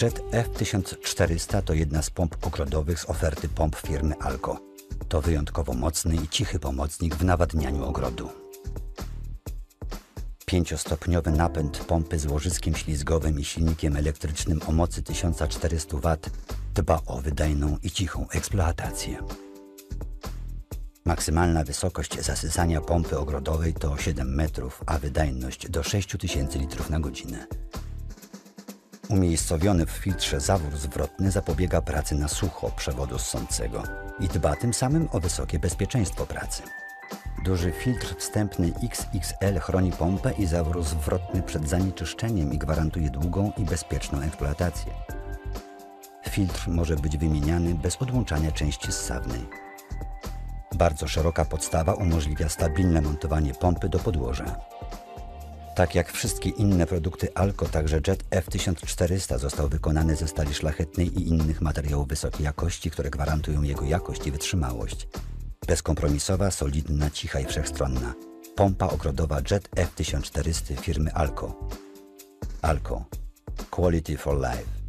Jet F1400 to jedna z pomp ogrodowych z oferty pomp firmy Alco. To wyjątkowo mocny i cichy pomocnik w nawadnianiu ogrodu. Pięciostopniowy napęd pompy z łożyskiem ślizgowym i silnikiem elektrycznym o mocy 1400 W dba o wydajną i cichą eksploatację. Maksymalna wysokość zasysania pompy ogrodowej to 7 metrów, a wydajność do 6000 litrów na godzinę. Umiejscowiony w filtrze zawór zwrotny zapobiega pracy na sucho przewodu ssącego i dba tym samym o wysokie bezpieczeństwo pracy. Duży filtr wstępny XXL chroni pompę i zawór zwrotny przed zanieczyszczeniem i gwarantuje długą i bezpieczną eksploatację. Filtr może być wymieniany bez odłączania części ssawnej. Bardzo szeroka podstawa umożliwia stabilne montowanie pompy do podłoża. Tak jak wszystkie inne produkty Alco, także Jet F1400 został wykonany ze stali szlachetnej i innych materiałów wysokiej jakości, które gwarantują jego jakość i wytrzymałość. Bezkompromisowa, solidna, cicha i wszechstronna. Pompa ogrodowa Jet F1400 firmy Alco. Alco. Quality for life.